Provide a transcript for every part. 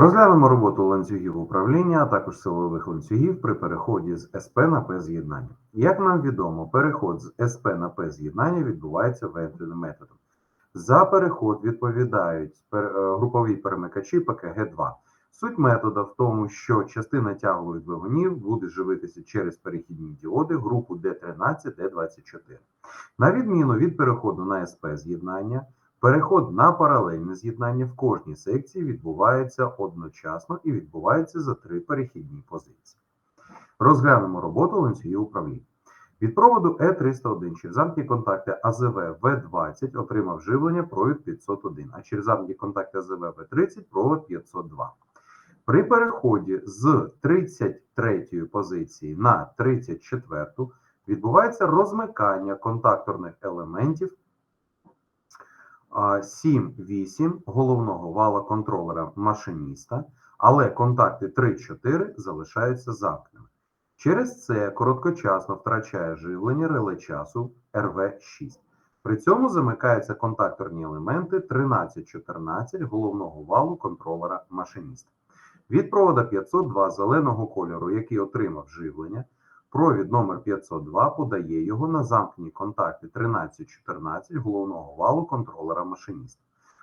Розглянемо роботу ланцюгів управління, а також силових ланцюгів при переході з СП на П з'єднання. Як нам відомо, переход з СП на П з'єднання відбувається вентильним методом. За переход відповідають е, групові перемикачі ПКГ-2. Суть метода в тому, що частина тягових двигунів буде живитися через перехідні діоди групу D13, D24. На відміну від переходу на СП з'єднання, Переход на паралельне з'єднання в кожній секції відбувається одночасно і відбувається за три перехідні позиції. Розглянемо роботу ланцюгів управління. Від проводу Е301 через замкні контакти АЗВ В20 отримав живлення провід 501, а через замкні контакти АЗВ В30 провод 502. При переході з 33 позиції на 34 відбувається розмикання контакторних елементів 7-8 головного вала контролера машиніста, але контакти 3-4 залишаються замкненими. Через це короткочасно втрачає живлення реле часу РВ6. При цьому замикаються контакторні елементи 13-14 головного валу контролера машиніста. Від провода 502 зеленого кольору, який отримав живлення, Провід номер 502 подає його на замкні контакти 13-14 головного валу контролера машиніста.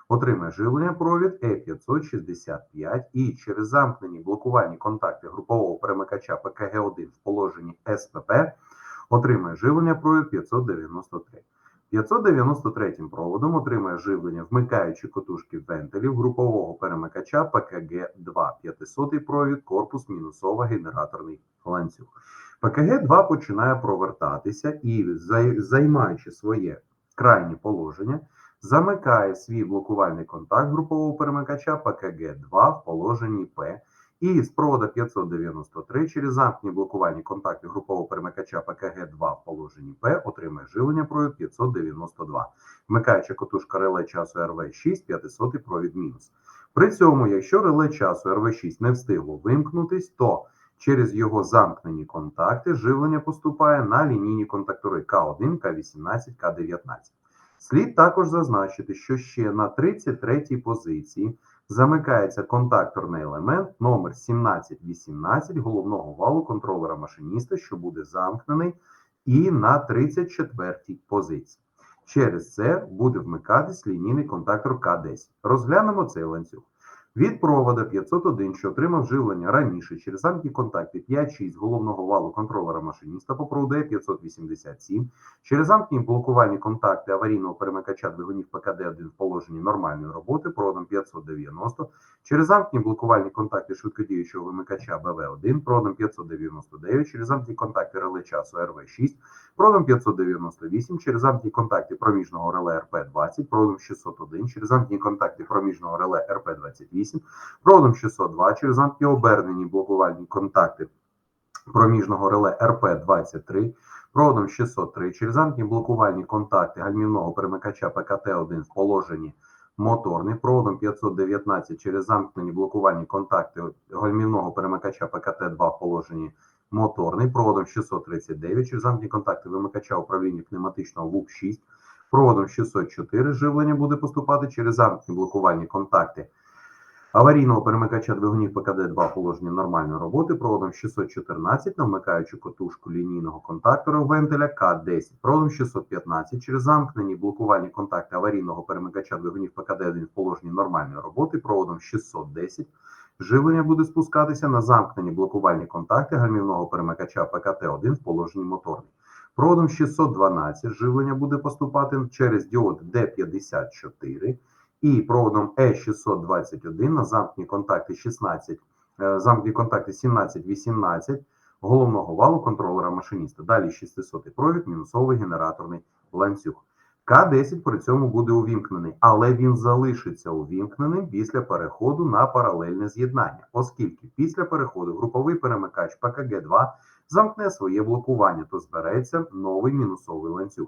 Отримає живлення провід E565 і через замкнені блокувальні контакти групового перемикача ПКГ-1 в положенні СПП отримає живлення провід 593. 593 проводом отримає живлення, вмикаючи котушки вентилів групового перемикача ПКГ-2 500 провід корпус мінусова генераторний ланцюг. ПКГ-2 починає провертатися і, займаючи своє крайнє положення, замикає свій блокувальний контакт групового перемикача ПКГ-2 в положенні П і з провода 593 через замкнені блокувальні контакти групового перемикача ПКГ-2 в положенні П отримає живлення провід 592, вмикаюча котушка реле часу РВ6 500 провід мінус. При цьому, якщо реле часу РВ6 не встигло вимкнутись, то Через його замкнені контакти живлення поступає на лінійні контактори К1, К18, К19. Слід також зазначити, що ще на 33-й позиції замикається контакторний елемент номер 1718 головного валу контролера машиніста, що буде замкнений, і на 34-й позиції. Через це буде вмикатись лінійний контактор К10. Розглянемо цей ланцюг. Від провода 501, що отримав живлення раніше через замкні контакти 5-6 головного валу контролера машиніста по проводу Е587, через замкні блокувальні контакти аварійного перемикача двигунів ПКД-1 в положенні нормальної роботи проводом 590, через замкні блокувальні контакти швидкодіючого вимикача БВ1 проводом 599, через замкні контакти реле часу РВ6 проводом 598, через замкні контакти проміжного реле РП-20 проводом 601, через замкні контакти проміжного реле РП-28 проводом 602 через замкні обернені блокувальні контакти проміжного реле РП-23, проводом 603 через замкні блокувальні контакти гальмівного перемикача ПКТ-1 в положенні моторний, проводом 519 через замкнені блокувальні контакти гальмівного перемикача ПКТ-2 в положенні моторний, проводом 639 через замкні контакти вимикача управління пневматичного ВУК-6, проводом 604 живлення буде поступати через замкні блокувальні контакти аварійного перемикача двигунів ПКД-2 положення нормальної роботи проводом 614 на вмикаючу котушку лінійного контактора вентиля К10, проводом 615 через замкнені блокувальні контакти аварійного перемикача двигунів ПКД-1 в положенні нормальної роботи проводом 610 Живлення буде спускатися на замкнені блокувальні контакти гальмівного перемикача ПКТ-1 в положенні моторний. Проводом 612 живлення буде поступати через діод D54 і проводом E621 на замкні контакти 16, е, замкні контакти 17-18 головного валу контролера машиніста. Далі 600 провід, мінусовий генераторний ланцюг. К10 при цьому буде увімкнений, але він залишиться увімкненим після переходу на паралельне з'єднання, оскільки після переходу груповий перемикач ПКГ-2 замкне своє блокування, то збереться новий мінусовий ланцюг.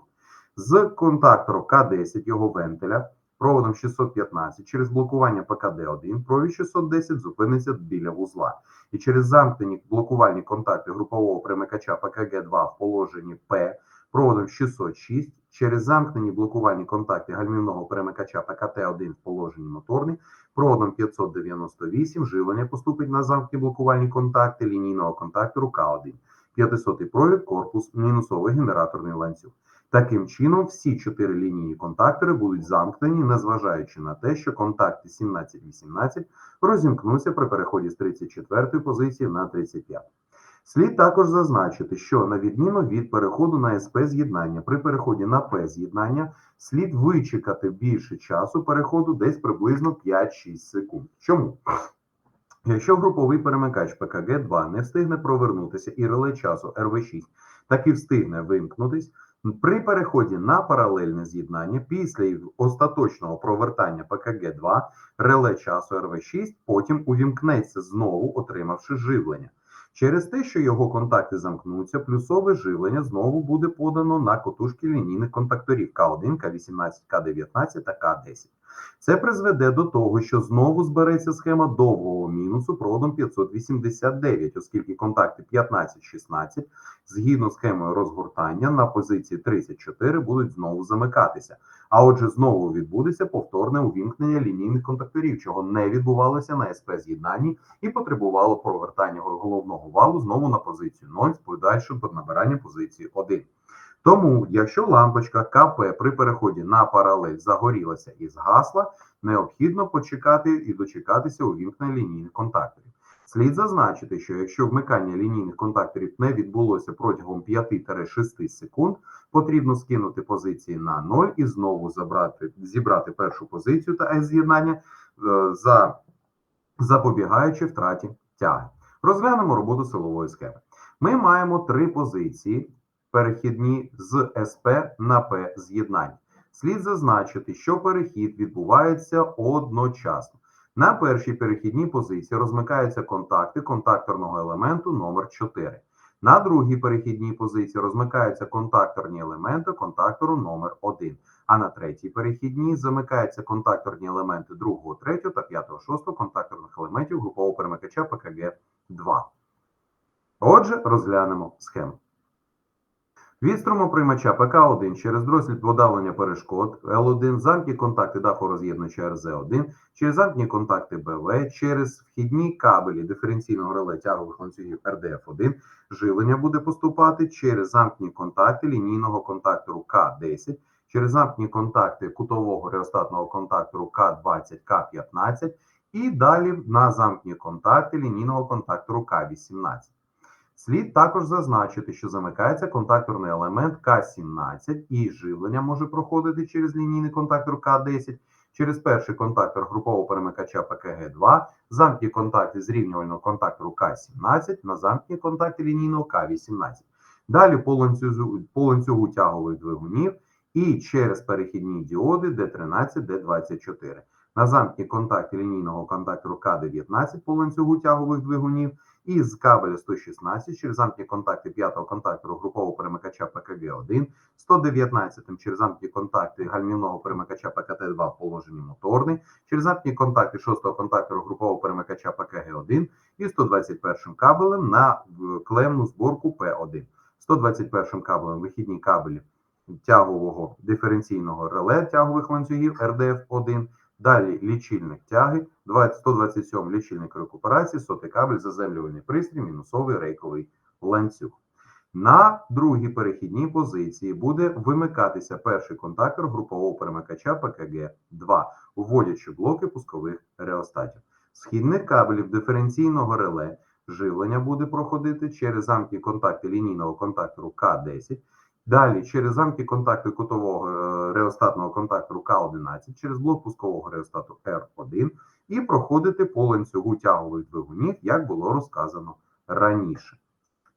З контактору К10 його вентиля проводом 615 через блокування ПКД-1 провід 610 зупиниться біля вузла. І через замкнені блокувальні контакти групового примикача ПКГ-2 в положенні П проводом 606 через замкнені блокувальні контакти гальмівного перемикача ПКТ-1 в положенні моторний проводом 598 живлення поступить на замкнені блокувальні контакти лінійного контактору К1. 500 провід, корпус, мінусовий генераторний ланцюг. Таким чином, всі чотири лінійні контактори будуть замкнені, незважаючи на те, що контакти 17-18 розімкнуться при переході з 34 позиції на 35. Слід також зазначити, що на відміну від переходу на СП з'єднання, при переході на П з'єднання слід вичекати більше часу переходу десь приблизно 5-6 секунд. Чому? Якщо груповий перемикач ПКГ-2 не встигне провернутися і реле часу РВ6 таки встигне вимкнутись, при переході на паралельне з'єднання після остаточного провертання ПКГ-2 реле часу РВ6 потім увімкнеться знову, отримавши живлення. Через те, що його контакти замкнуться, плюсове живлення знову буде подано на котушки лінійних контакторів К1, К18, К19 та К10. Це призведе до того, що знову збереться схема довгого мінусу проводом 589, оскільки контакти 15-16 згідно з схемою розгортання на позиції 34 будуть знову замикатися. А отже, знову відбудеться повторне увімкнення лінійних контакторів, чого не відбувалося на СП з'єднанні і потребувало провертання головного валу знову на позицію 0 з подальшим набиранням позиції 1. Тому, якщо лампочка КП при переході на паралель загорілася і згасла, необхідно почекати і дочекатися увімкнення лінійних контакторів. Слід зазначити, що якщо вмикання лінійних контакторів не відбулося протягом 5-6 секунд, потрібно скинути позиції на 0 і знову забрати, зібрати першу позицію та С-з'єднання, е, за, запобігаючи втраті тяги. Розглянемо роботу силової схеми. Ми маємо три позиції перехідні з СП на П з'єднання. Слід зазначити, що перехід відбувається одночасно. На першій перехідній позиції розмикаються контакти контакторного елементу номер 4 На другій перехідній позиції розмикаються контакторні елементи контактору номер 1 а на третій перехідній замикаються контакторні елементи 2, 3 та 5, 6 контакторних елементів групового перемикача ПКГ-2. Отже, розглянемо схему. Від струмоприймача ПК1 через дросіль подавлення перешкод Л1, замки контакти даху дахороз'єднувача РЗ1, через замкні контакти БВ, через вхідні кабелі диференційного реле тягових ланцюгів РДФ1 живлення буде поступати через замкні контакти лінійного контактору К10, через замкні контакти кутового реостатного контактору К20, К15 і далі на замкні контакти лінійного контактору К18. Слід також зазначити, що замикається контакторний елемент К17 і живлення може проходити через лінійний контактор К10, через перший контактор групового перемикача ПКГ2, замкні контакти зрівнювального контактору К17 на замкні контакти лінійного К18. Далі по ланцюгу, по ланцюгу тягових двигунів і через перехідні діоди D13, D24. На замкні контакти лінійного контактору К19 по ланцюгу тягових двигунів і з кабеля 116 через замкні контакти 5-го контактору групового перемикача ПКГ1, 119 через замкні контакти гальмівного перемикача ПКТ2 в положенні моторний, через замкні контакти 6-го контактору групового перемикача ПКГ1 і 121 кабелем на клемну зборку П1. 121 кабелем вихідні кабелі тягового диференційного реле тягових ланцюгів РДФ1, Далі лічильник тяги, 20, 127 лічильник рекуперації, сотий кабель, заземлювальний пристрій, мінусовий рейковий ланцюг. На другій перехідній позиції буде вимикатися перший контактор групового перемикача ПКГ-2, вводячи блоки пускових реостатів. Східних кабелів диференційного реле живлення буде проходити через замки контакти лінійного контактору К10, Далі через замки контакту кутового е, реостатного контактору К11 через блок пускового реостату R1 і проходити по ланцюгу тягових двигунів, як було розказано раніше.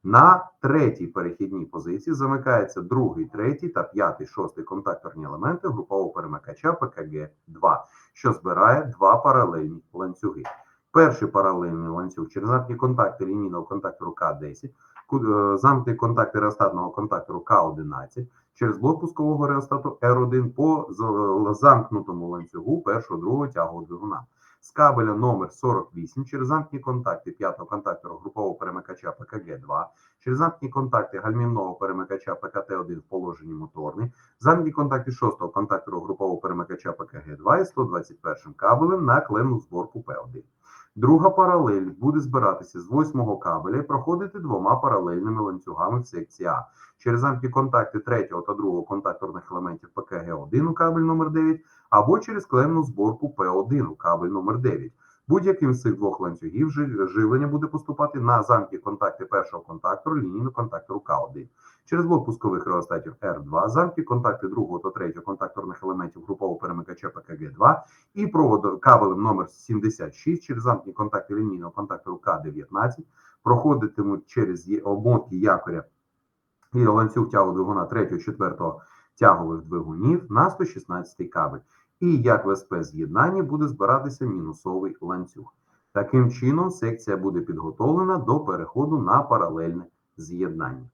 На третій перехідній позиції замикається другий, третій та п'ятий, шостий контакторні елементи групового перемикача ПКГ-2, що збирає два паралельні ланцюги. Перший паралельний ланцюг через замкні контакти лінійного контактору К10 Е, замкнені контакти реостатного контактору К11 через блок пускового реостату R1 по замкнутому ланцюгу першого другого тягового двигуна. з кабеля номер 48 через замкні контакти п'ятого контактору групового перемикача ПКГ-2, через замкні контакти гальмівного перемикача ПКТ-1 в положенні моторний, замкні контакти шостого контактору групового перемикача ПКГ-2 і 121 кабелем на клемну зборку П1. Друга паралель буде збиратися з восьмого кабеля і проходити двома паралельними ланцюгами в секції А через замки контакти третього та другого контакторних елементів ПКГ-1 у кабель номер 9 або через клемну зборку П1 у кабель номер 9. Будь-яким з цих двох ланцюгів живлення буде поступати на замки контакти першого контактору лінійного контактору К1. Через блок пускових реостатів R2, замки контакти другого та третього контакторних елементів групового перемикача ПКГ-2 і проводу кабелем номер 76 через замкні контакти лінійного контактору К19 проходитимуть через обмотки якоря і ланцюг тягу двигуна 3-4 тягових двигунів на 116 кабель. І як в СП з'єднанні буде збиратися мінусовий ланцюг. Таким чином, секція буде підготовлена до переходу на паралельне з'єднання.